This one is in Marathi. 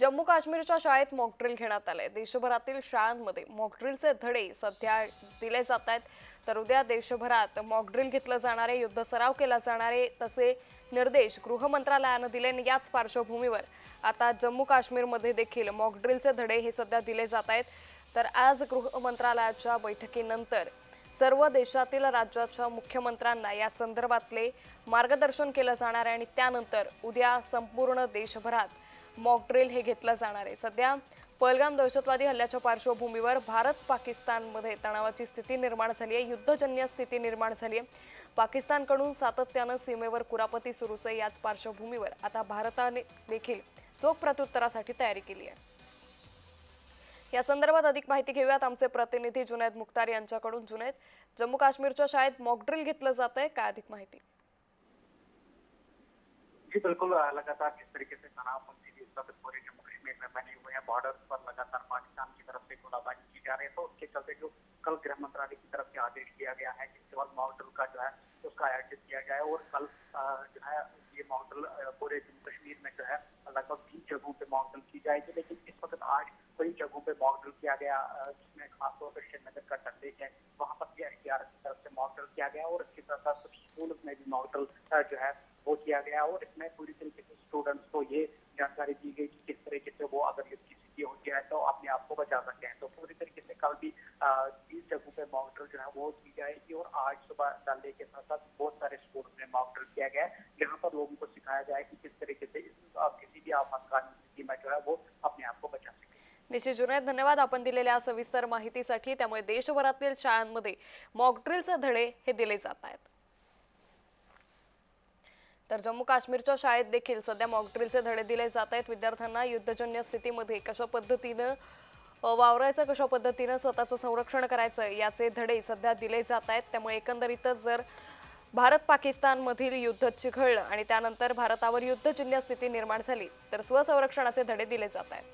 जम्मू काश्मीरच्या शाळेत मॉकड्रिल घेण्यात आले देशभरातील शाळांमध्ये मॉकड्रिलचे धडे सध्या दिले जात आहेत. तर उद्या देशभरात मॉकड्रिल घेतलं जाणारे युद्ध सराव केला जाणारे तसे निर्देश गृह मंत्रालयानं दिले आणि याच पार्श्वभूमीवर. आता जम्मू काश्मीरमध्ये देखील मॉकड्रिलचे धडे हे सध्या दिले जात आहेत. तर आज गृह मंत्रालयाच्या बैठकीनंतर सर्व देशातील राज्याच्या मुख्यमंत्र्यांना या संदर्भातले मार्गदर्शन केलं जाणार आहे आणि त्यानंतर उद्या संपूर्ण देशभरात मॉकड्रिल हे घेतलं जाणार आहे. सध्या पहलगाम दहशतवादी हल्ल्याच्या पार्श्वभूमीवर भारत पाकिस्तानमध्ये तणावाची स्थिती निर्माण झाली आहे. युद्धजन्य स्थिती निर्माण झाली आहे. पाकिस्तानकडून सातत्यानं सीमेवर कुरापती सुरूच आहे याच पार्श्वभूमीवर. आता भारताने देखील चोख प्रत्युत्तरासाठी तयारी केली आहे. या संदर्भात अधिक माहिती घेऊयात. आमचे प्रतिनिधी जुनैद मुख्तार यांच्याकडून. जुनैद जम्मू काश्मीरच्या शाळेत मॉकड्रिल घेतलं जात आहे काय अधिक माहिती? जी, बिल्कुल लगातार जिस तरीके से तनावपूर्ण स्थिति इस वक्त पूरे जम्मू कश्मीर में बनी हुई है बॉर्डर पर लगातार पाकिस्तान की तरफ़ से गोलाबारी की जा रही है तो उसके चलते जो कल गृह मंत्रालय की तरफ़ से आदेश दिया गया है कि केवल मॉडल का जो है, उसका आयोजित किया जाए और कल जो है, ये मॉडल पूरे जम्मू कश्मीर में जो है, लगभग बीस जगहों पे मॉडल की जाएगी, लेकिन इस वक्त आज कई जगहों पे मॉडल किया गया जिसमें खासतौर पर श्रीनगर का टंडे है, वहाँ पर भी एस की तरफ़ से मॉडल किया गया और इसके साथ साथ कुछ स्कूल में भी मॉडल जो है, वो किया गया और इसमें पूरी तरीके से स्टूडेंट्स को ये जानकारी दी गई कि किस तरीके से वो अगर युद्ध की स्थिति होती है तो अपने आप को बचा सकते हैं तो पूरी तरीके से कल भी बीस जगहों पे मॉकड्रिल जो है, वो की जाएगी और आज सुबह डले के साथ साथ बहुत सारे स्कूल में मॉकड्रिल किया गया है। जहाँ पर लोगों को सिखाया जाए कि किस तरीके से आप किसी भी आपातकालीन स्थिति में जो है, वो अपने आप को बचा सके। निश्चित जुनैद धन्यवाद आपण दिलेल्या सविस्तर माहितीसाठी. त्यामुळे देशभरातील मॉकड्रिलचे धडे हे दिले जात आहेत. तर जम्मू काश्मीरच्या शाळेत देखील सध्या मॉकड्रिलचे धडे दिले जात आहेत. विद्यार्थ्यांना युद्धजन्य स्थितीमध्ये कशा पद्धतीनं वावरायचं कशा पद्धतीनं स्वतःचं संरक्षण करायचं याचे धडे सध्या दिले जात आहेत. त्यामुळे एकंदरीतच जर भारत पाकिस्तानमधील युद्ध चिघळलं आणि त्यानंतर भारतावर युद्धजन्य स्थिती निर्माण झाली तर स्वसंरक्षणाचे धडे दिले जात आहेत.